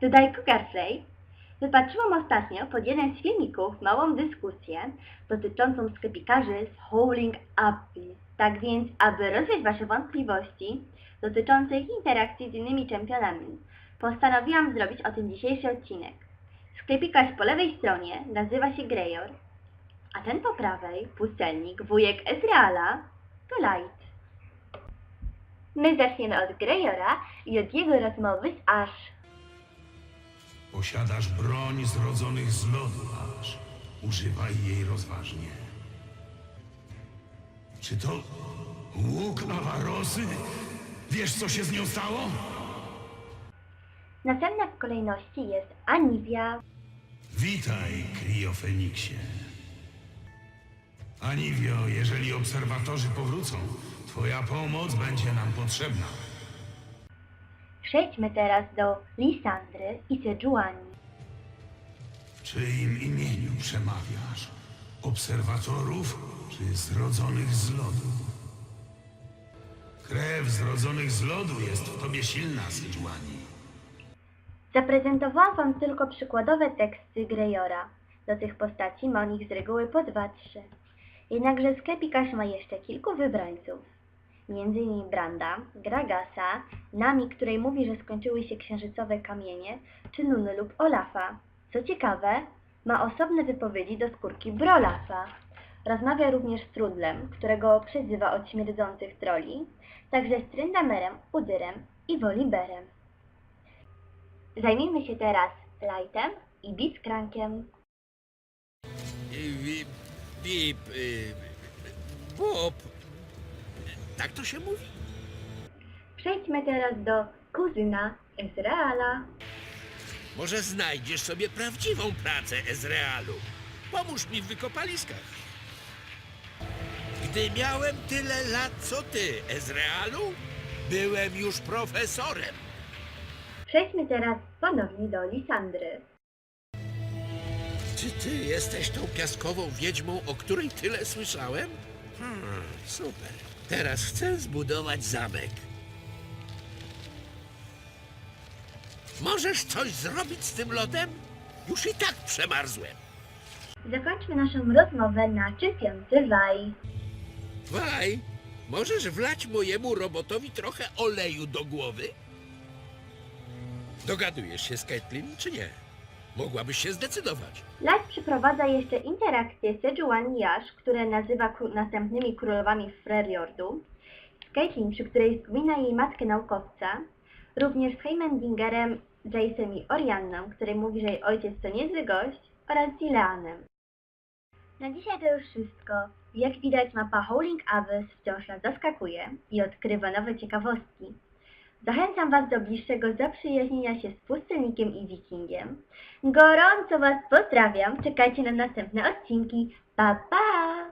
tutaj Kugarflay. Wypatrzyłam ostatnio pod jeden z filmików małą dyskusję dotyczącą sklepikarzy z Howling Abbey. Tak więc, aby rozwiać Wasze wątpliwości dotyczące ich interakcji z innymi czempionami, postanowiłam zrobić o tym dzisiejszy odcinek. Sklepikarz po lewej stronie nazywa się Grejor, a ten po prawej, pustelnik, wujek Ezreala, to Light. My zaczniemy od Grejora i od jego rozmowy z Ash. Posiadasz broń zrodzonych z lodu, aż używaj jej rozważnie. Czy to łuk Awarosy? Wiesz, co się z nią stało? Następna w kolejności jest Aniwia. Witaj, Kriofeniksie. Aniwio, jeżeli obserwatorzy powrócą, twoja pomoc będzie nam potrzebna. Przejdźmy teraz do Lisandry i Sejuani. W czyim imieniu przemawiasz? Obserwatorów czy zrodzonych z lodu? Krew zrodzonych z lodu jest w tobie silna, Sejuani. Zaprezentowałam Wam tylko przykładowe teksty Grejora. Do tych postaci ma on ich z reguły po dwa, trzy. Jednakże sklepikarz ma jeszcze kilku wybrańców. Między innymi Branda, Gragasa, Nami, której mówi, że skończyły się księżycowe kamienie, czy Nuny lub Olafa. Co ciekawe, ma osobne wypowiedzi do skórki Brolafa. Rozmawia również z Trudlem, którego przezywa od śmierdzących troli, także z Tryndamerem, Udyrem i Woliberem. Zajmijmy się teraz Lightem i Blitzcrankiem. Y, Bip, y, Bob. Tak to się mówi? Przejdźmy teraz do kuzyna Ezreala. Może znajdziesz sobie prawdziwą pracę, Ezrealu. Pomóż mi w wykopaliskach. Gdy miałem tyle lat co ty, Ezrealu, byłem już profesorem. Przejdźmy teraz ponownie do Lisandry. Czy ty jesteś tą piaskową wiedźmą, o której tyle słyszałem? Hmm, super. Teraz chcę zbudować zamek. Możesz coś zrobić z tym lodem? Już i tak przemarzłem. Zakończmy naszą rozmowę na czypiący waj. Waj, możesz wlać mojemu robotowi trochę oleju do głowy? Dogadujesz się z Caitlin, czy nie? Mogłabyś się zdecydować. Light przeprowadza jeszcze interakcje z Sejuani Yash, które nazywa kró- następnymi królowami Freljordu, z Caitlyn, przy której wspomina jej matkę naukowca, również z Heimendingerem, Jace'em i Orianną, której mówi, że jej ojciec to niezły gość, oraz z Ileanem. Na dzisiaj to już wszystko. Jak widać mapa Howling Abyss wciąż nas zaskakuje i odkrywa nowe ciekawostki. Zachęcam Was do bliższego zaprzyjaźnienia się z pustelnikiem i wikingiem. Gorąco Was pozdrawiam. Czekajcie na następne odcinki. Pa, pa!